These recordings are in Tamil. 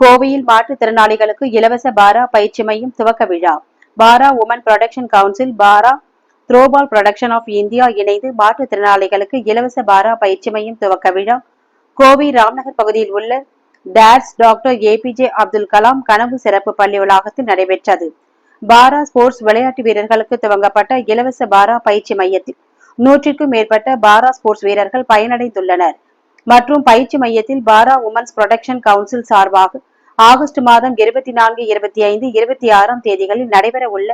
கோவையில் மாற்றுத்திறனாளிகளுக்கு இலவச பாரா பயிற்சி மையம் துவக்க விழா. Para women production council para throwball production of India இணைந்து மாற்றுத்திறனாளிகளுக்கு இலவச பாரா பயிற்சி மையம் துவக்க விழா. கோவை ராம்நகர் பகுதியில் உள்ள dates doctor A P J Abdul Kalam கனவு சிறப்பு பள்ளி வளாகத்தில் நடைபெற்றது. பாரா ஸ்போர்ட்ஸ் விளையாட்டு வீரர்களுக்கு துவங்கப்பட்ட இலவச பாரா பயிற்சி மையத்தில் நூற்றிற்கும் மேற்பட்ட பாரா ஸ்போர்ட்ஸ் வீரர்கள் பயனடைந்துள்ளனர். மற்றும் பயிற்சி மையத்தில் பாரா உமன்ஸ் புரொடக்ஷன் கவுன்சில் சார்பாக ஆகஸ்ட் மாதம் இருபத்தி நான்கு இருபத்தி ஐந்து இருபத்தி ஆறாம் தேதிகளில் நடைபெற உள்ள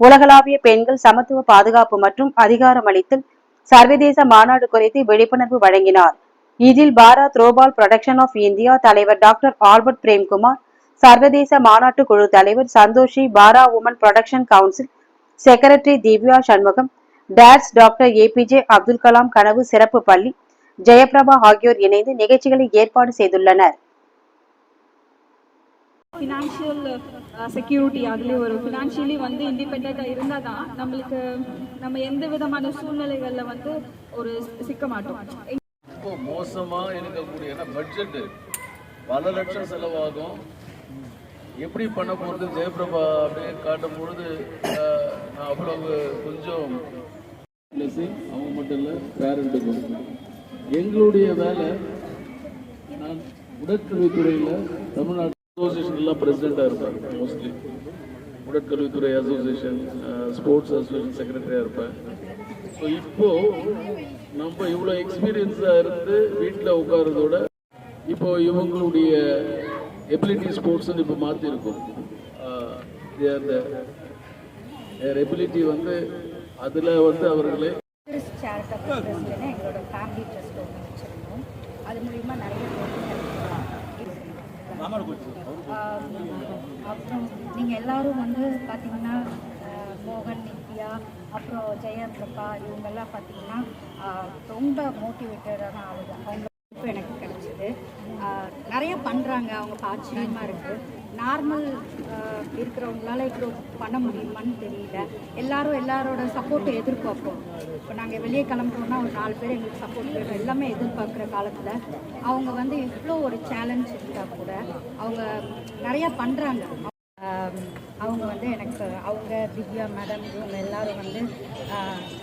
உலகளாவிய பெண்கள் சமத்துவ பாதுகாப்பு மற்றும் அதிகாரமளித்தல் சர்வதேச மாநாடு குறித்து விழிப்புணர்வு வழங்கினார். இதில் para throwball production of India தலைவர் டாக்டர் ஆல்பர்ட் பிரேம்குமார் சர்வதேச மாநாட்டு குழு தலைவர் Santhoshi para women production council secretary Divya Shanmugam dates doctor APJ Abdul Kalam கனவு சிறப்பு பள்ளி ஜெயபிரபா ஆகியோர் இணைந்து நிகழ்ச்சிகளை ஏற்பாடு செய்துள்ளனர். ஃபினான்ஷியல் செக்யூரிட்டி அதுலேயும் ஒரு ஃபினான்ஷியலி வந்து இண்டிபெண்ட்டாக இருந்தால் தான் நம்மளுக்கு நம்ம எந்த விதமான சூழ்நிலைகளில் வந்து ஒரு சிக்க மாட்டோம். ரொம்ப மோசமாக இருக்கக்கூடிய பட்ஜெட் பல லட்சம் செலவாகும். எப்படி பண்ண போகிறது ஜெயபிரபா அப்படின்னு காட்டும் பொழுது நான் அவ்வளவு கொஞ்சம் அவங்க மட்டும் இல்லை பேரண்ட்டுக்கும் எங்களுடைய வேலை நான் உடற்கல்வித்துறையில் தமிழ்நாடு அசோசியேஷன்லாம் பிரசிடெண்ட்டாக இருப்பேன் மோஸ்ட்லி உடற்கல்வித்துறை அசோசியேஷன் ஸ்போர்ட்ஸ் அசோசியேஷன் செக்ரட்டரியாக இருப்பேன். ஸோ இப்போ நம்ம இவ்வளோ எக்ஸ்பீரியன்ஸாக இருந்து வீட்டில் உட்கார்றதோட இப்போ இவங்களுடைய எபிலிட்டி ஸ்போர்ட்ஸ்னு இப்போ மாற்றிருக்கோம் அந்த எபிலிட்டி வந்து அதில் வந்து அவர்களை எங்களோட ஃபேமிலி ட்ரஸ்ட் ஒன்று வச்சுருந்தோம். அது மூலிமா நிறைய அப்புறம் நீங்கள் எல்லாரும் வந்து பார்த்தீங்கன்னா மோகன் நித்யா அப்புறம் ஜெயபிரபா இவங்கெல்லாம் பார்த்தீங்கன்னா ரொம்ப மோட்டிவேட்டடான ஆளுங்க. அவங்க எனக்கு கிடைச்சிது. நிறைய பண்ணுறாங்க அவங்க ஆச்சரியமாக இருக்குது நார்மல் இருக்கிறவங்களால இவ்வளோ பண்ண முடியுமான்னு தெரியல. எல்லாரும் எல்லாரோட சப்போர்ட்டை எதிர்பார்ப்போம். இப்போ நாங்கள் வெளியே கிளம்புறோம்னா ஒரு நாலு பேர் எங்களுக்கு சப்போர்ட் வேணும். எல்லாமே எதிர்பார்க்குற காலத்தில் அவங்க வந்து இவ்வளோ ஒரு சேலஞ்ச் இருந்தால் கூட அவங்க நிறையா பண்ணுறாங்க அவங்க வந்து எனக்கு அவங்க திவ்யா மேடம் இவங்க எல்லாரும் வந்து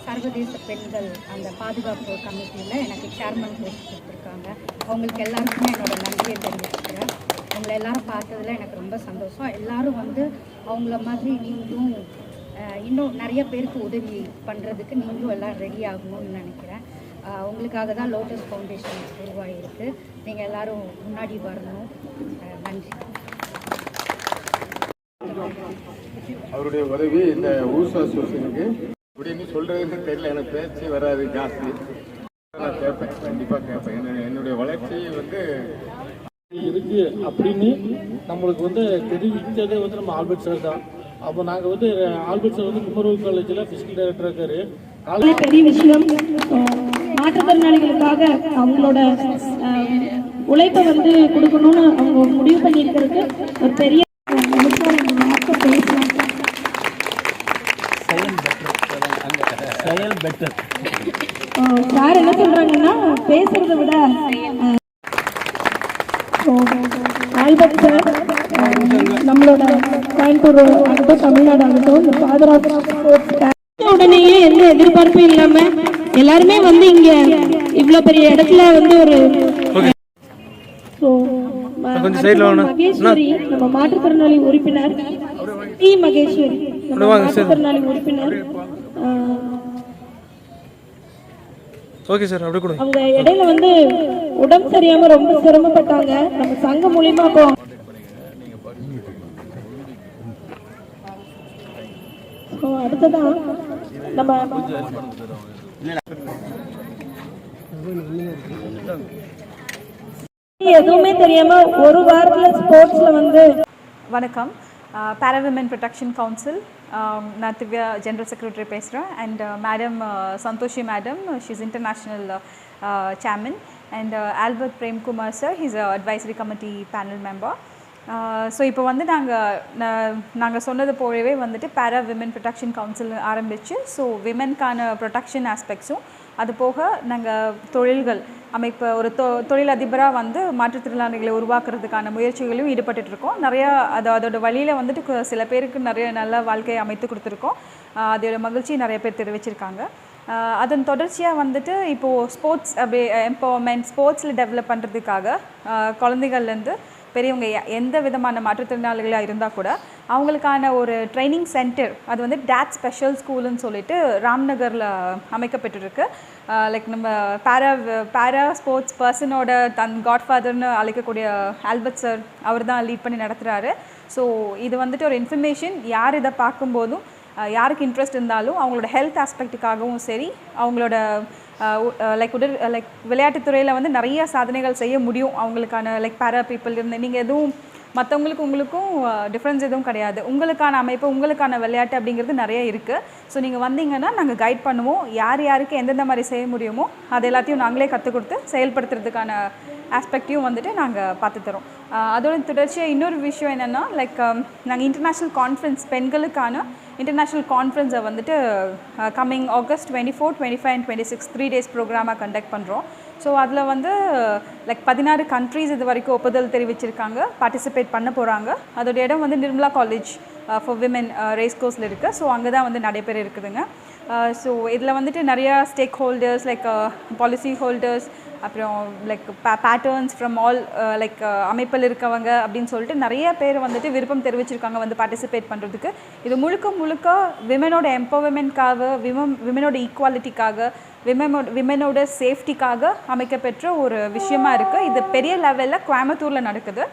சர்வதேச பெண்கள் அந்த பாதுகாப்பு கமிட்டியில் எனக்கு சேர்மன் போஸ்ட் கொடுத்துருக்காங்க. அவங்களுக்கு எல்லாருக்குமே என்னோடய நன்றியை தெரிவிச்சுக்கிறேன். அவங்கள எல்லாரும் பார்த்ததுல எனக்கு ரொம்ப சந்தோஷம். எல்லாரும் வந்து அவங்கள மாதிரி நீங்களும் இன்னும் நிறைய பேருக்கு உதவி பண்ணுறதுக்கு நீங்களும் எல்லாம் ரெடி ஆகணும்னு நினைக்கிறேன். உங்களுக்காக தான் லோட்டஸ் ஃபவுண்டேஷன் உருவாகிருக்கு நீங்கள் எல்லாரும் முன்னாடி வரணும். நன்றி. அவருடைய உதவி இந்த ஊசு அசோசியனுக்கு அப்படின்னு சொல்றதுன்னு தெரியல எனக்கு பேச்சு வராது ஜாஸ்தி. நான் கேட்பேன் கண்டிப்பாக கேட்பேன். என்னுடைய வளர்ச்சி வந்து இருக்கு அப்படின்னு நம்மளுக்கு வந்து தெரிவித்ததே வந்து நம்ம ஆல்பர்ட் சார் தான். அப்போ நாங்கள் வந்து ஆல்பர்ட் சார் வந்து குமரூர் காலேஜில் ஃபிசிக்கல் டைரக்டர் இருக்காரு. அதே பெரிய விஷயம் மாற்றுத்திறனாளிகளுக்காக அவங்களோட உழைப்பை வந்து கொடுக்கணும்னு அவங்க முடிவு பண்ணியிருக்கிறதுக்கு ஒரு பெரிய அஹ், சார் என்ன சொல்றாங்கன்னா பேசுறதை விட அஹ், நம்மளோட கோயம்புத்தூர் ஆகட்டும் தமிழ்நாடு ஆகட்டும் இந்த ஸ்போர்ட்ஸ் உடனேயே எந்த எதிர்பார்ப்பும் இல்லாம எல்லாருமே வந்து இங்க இவ்வளவு பெரிய இடத்துல வந்து ஒரு மகேஸ்வரி நம்ம மாற்றுத்திறனாளி உறுப்பினர் டி மகேஸ்வரி. மாற்றுத்திறனாளி உறுப்பினர். ஓகே சார் அப்படியே கொடுங்க. அவங்க இடையில வந்து உடம்பு சரியாம ரொம்ப சிரமப்பட்டாங்க. நம்ம சங்கம் மூலியமா So, அடுத்ததான் நம்ம எதுவுமே தெரியாம ஒரு வாரத்துல ஸ்போர்ட்ஸ்ல வந்து வணக்கம். Uh, Para Women Protection Council, um, General Secretary Pesra and uh, Madam uh, Santoshi Madam, uh, she's International uh, uh, Chairman and Albert Prem Kumar sir, he's an advisory committee panel member. So இப்போ வந்து நாங்கள் நாங்கள் சொன்னது போலவே வந்துட்டு பேரா விமன் ப்ரொடெக்ஷன் கவுன்சில் ஆரம்பித்து ஸோ விமென்கான ப்ரொடெக்ஷன் ஆஸ்பெக்ட்ஸும் அது போக நாங்கள் தொழில்கள் அமைப்பு ஒரு தொ தொழிலதிபராக வந்து மாற்றுத்திறனாளிகளை உருவாக்குறதுக்கான முயற்சிகளையும் ஈடுபட்டுட்டு இருக்கோம் நிறையா அது அதோட வழியில் வந்துட்டு சில பேருக்கு நிறைய நல்ல வாழ்க்கையை அமைத்து கொடுத்துருக்கோம். அதோட மகிழ்ச்சி நிறைய பேர் தெரிவிச்சிருக்காங்க. அதன் தொடர்ச்சியாக வந்துட்டு இப்போது ஸ்போர்ட்ஸ் அப்படி எம்பவர்மெண்ட் ஸ்போர்ட்ஸில் டெவலப் பண்ணுறதுக்காக குழந்தைகள்லேருந்து பெரியவங்க எ- எந்த விதமான மாற்றுத்திறனாளிகளாக இருந்தால் கூட அவங்களுக்கான ஒரு ட்ரைனிங் சென்டர் அது வந்து டேட் ஸ்பெஷல் ஸ்கூலுன்னு சொல்லிட்டு ராம்நகரில் அமைக்கப்பட்டுருக்கு. லைக் நம்ம பேரா பேரா ஸ்போர்ட்ஸ் பர்சனோட தன் காட்ஃபாதர்னு அழைக்கக்கூடிய ஆல்பர்ட் சார் அவர் தான் லீட் பண்ணி நடத்துகிறாரு ஸோ இது வந்துட்டு ஒரு இன்ஃபர்மேஷன் யார் இதை பார்க்கும்போதும் யாருக்கு இன்ட்ரெஸ்ட் இருந்தாலும் அவங்களோட ஹெல்த் ஆஸ்பெக்ட்டுக்காகவும் சரி அவங்களோட லைக் உடல் லைக் விளையாட்டுத்துறையில் வந்து நிறைய சாதனைகள் செய்ய முடியும் அவங்களுக்கான லைக் பேரா பீப்புள் இருந்து. நீங்கள் எதுவும் மற்றவங்களுக்கு உங்களுக்கும் டிஃப்ரென்ஸ் எதுவும் கிடையாது. உங்களுக்கான அமைப்பு உங்களுக்கான விளையாட்டு அப்படிங்கிறது நிறைய இருக்குது ஸோ நீங்கள் வந்தீங்கன்னா நாங்கள் கைட் பண்ணுவோம். யார் யாருக்கு எந்தெந்த மாதிரி செய்ய முடியுமோ அது எல்லாத்தையும் நாங்களே கற்றுக் கொடுத்து செயல்படுத்துறதுக்கான ஆஸ்பெக்டையும் வந்துட்டு நாங்கள் பார்த்து தரோம். அதோட தொடர்ச்சியாக இன்னொரு விஷயம் என்னென்னா லைக் நாங்கள் இன்டர்நேஷ்னல் கான்ஃபரன்ஸ் பெண்களுக்கான இன்டர்நேஷ்னல் கான்ஃபரன்ஸை வந்துட்டு coming August twenty four twenty five and twenty six three days ப்ரோக்ராமாக conduct பண்ணுறோம் ஸோ அதில் வந்து லைக் பதினாறு கண்ட்ரீஸ் இது வரைக்கும் ஒப்புதல் தெரிவிச்சிருக்காங்க பார்ட்டிசிபேட் பண்ண போகிறாங்க அதோட இடம் வந்து Nirmala college for women race கோர்ஸில் இருக்குது ஸோ அங்கே தான் வந்து நடைபெற இருக்குதுங்க. ஸோ இதில் வந்துட்டு நிறையா stakeholders like policy holders அப்புறம் like patterns from all like அமைப்பில் இருக்கவங்க அப்படின்னு சொல்லிட்டு நிறைய பேர் வந்துட்டு விருப்பம் தெரிவிச்சிருக்காங்க வந்து பார்ட்டிசிபேட் பண்ணுறதுக்கு இது முழுக்க முழுக்க விமனோட எம்பவர்மெண்ட்காக விமன் விமனோட ஈக்குவாலிட்டிக்காக விமனோட விமனோட சேஃப்டிக்காக அமைக்கப்பெற்ற ஒரு விஷயமா இருக்குது இது பெரிய லெவலில் கோயம்புத்தூரில் நடக்குது.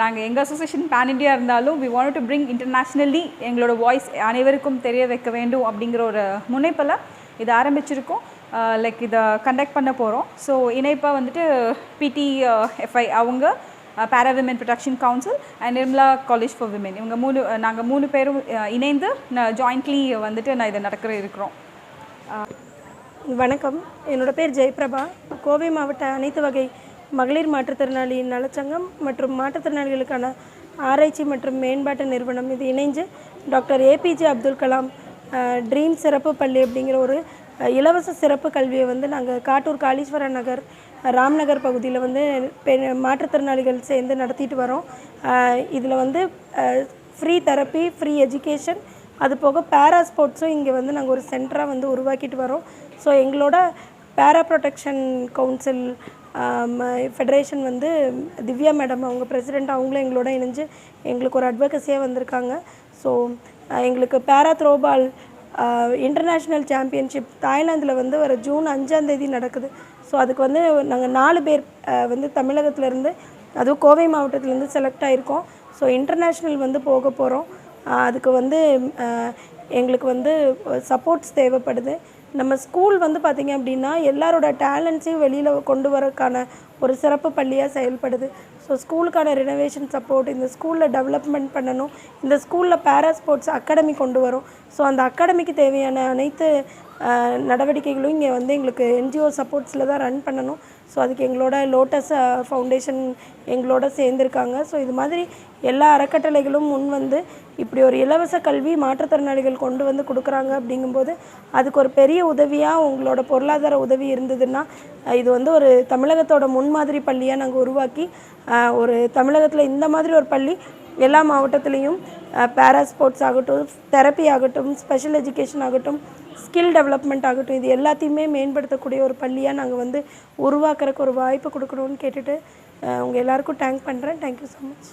நாங்கள் எங்கள் அசோசியேஷன் பேன் இண்டியா இருந்தாலும் we want to bring internationally எங்களோட வாய்ஸ் அனைவருக்கும் தெரிய வைக்க வேண்டும் அப்படிங்கிற ஒரு முனைப்பில் இது ஆரம்பிச்சிருக்கோம். லைக் இதை கண்டக்ட் பண்ண போகிறோம் ஸோ இணைப்பாக வந்துட்டு பிடி எஃப்ஐ அவங்க பேரா women protection council and Nirmala college for women இவங்க மூணு நாங்கள் மூணு பேரும் இணைந்து இணைந்து ஜாயிண்ட்லி வந்துட்டு நான் இதை நடக்கிற இருக்கிறோம். வணக்கம். என்னோட பேர் ஜெயபிரபா. கோவை மாவட்ட அனைத்து வகை மகளிர் மாற்றுத்திறனாளி நலச்சங்கம் மற்றும் மாற்றுத்திறனாளிகளுக்கான ஆராய்ச்சி மற்றும் மேம்பாட்டு நிறுவனம். இது இணைஞ்சு doctor APJ Abdul Kalam dream சிறப்பு பள்ளி அப்படிங்கிற ஒரு இலவச சிறப்பு கல்வியை வந்து நாங்கள் காட்டூர் காளீஸ்வரன் நகர் ராம்நகர் பகுதியில் வந்து பெ மாற்றுத்திறனாளிகள் சேர்ந்து நடத்திட்டு வரோம். இதில் வந்து ஃப்ரீ தெரப்பி ஃப்ரீ எஜுகேஷன் அது போக பேரா ஸ்போர்ட்ஸும் இங்கே வந்து நாங்கள் ஒரு சென்டராக வந்து உருவாக்கிட்டு வரோம். ஸோ எங்களோட பேரா ப்ரொடெக்ஷன் கவுன்சில் ஃபெடரேஷன் வந்து திவ்யா மேடம் அவங்க பிரசிடெண்ட் அவங்களும் எங்களோட இணைஞ்சு எங்களுக்கு ஒரு அட்வொகசியாக வந்திருக்காங்க. ஸோ எங்களுக்கு பேரா த்ரோபால் இன்டர்நேஷ்னல் சாம்பியன்ஷிப் தாய்லாந்தில் வந்து வர ஜூன் அஞ்சாம் தேதி நடக்குது. ஸோ அதுக்கு வந்து நாங்கள் நாலு பேர் வந்து தமிழகத்துலேருந்து அதுவும் கோவை மாவட்டத்துலேருந்து செலக்ட் ஆகிருக்கோம் ஸோ இன்டர்நேஷ்னல் வந்து போக போகிறோம் அதுக்கு வந்து எங்களுக்கு வந்து சப்போர்ட்ஸ் தேவைப்படுது. நம்ம ஸ்கூல் வந்து பார்த்திங்க அப்படின்னா எல்லாரோட டேலண்ட்ஸையும் வெளியில் கொண்டு வரக்கான ஒரு சிறப்பு பள்ளியாக செயல்படுது. ஸோ ஸ்கூலுக்கான ரினோவேஷன் சப்போர்ட் இந்த ஸ்கூலில் டெவலப்மெண்ட் பண்ணணும். இந்த ஸ்கூலில் பேரா ஸ்போர்ட்ஸ் அகாடமி கொண்டு வரும். ஸோ அந்த அகாடமிக்கு தேவையான அனைத்து நடவடிக்கைகளும் இங்கே வந்து எங்களுக்கு என்ஜிஓ சப்போர்ட்ஸில் தான் ரன் பண்ணணும். ஸோ அதுக்கு எங்களோட லோட்டஸ் ஃபவுண்டேஷன் uh, எங்களோட சேர்ந்துருக்காங்க. ஸோ இது மாதிரி எல்லா அறக்கட்டளைகளும் முன் வந்து இப்படி ஒரு இலவச கல்வி மாற்றுத்திறனாளிகள் கொண்டு வந்து கொடுக்குறாங்க அப்படிங்கும்போது அதுக்கு ஒரு பெரிய உதவியாக உங்களோட பொருளாதார உதவி இருந்ததுன்னா இது வந்து ஒரு தமிழகத்தோட முன்மாதிரி பள்ளியாக நாங்கள் உருவாக்கி ஒரு தமிழகத்தில் இந்த மாதிரி ஒரு பள்ளி எல்லா மாவட்டத்துலேயும் பேரா ஸ்போர்ட்ஸ் ஆகட்டும் தெரப்பி ஆகட்டும் ஸ்பெஷல் எஜுகேஷன் ஆகட்டும் ஸ்கில் டெவலப்மெண்ட் ஆகட்டும் இது எல்லாத்தையுமே மேம்படுத்தக்கூடிய ஒரு பள்ளியாக நாங்கள் வந்து உருவாக்குறக்கு ஒரு வாய்ப்பு கொடுக்கணும்னு கேட்டுட்டு உங்கள் எல்லாருக்கும் தேங்க் பண்ணுறேன் தேங்க்யூ ஸோ மச்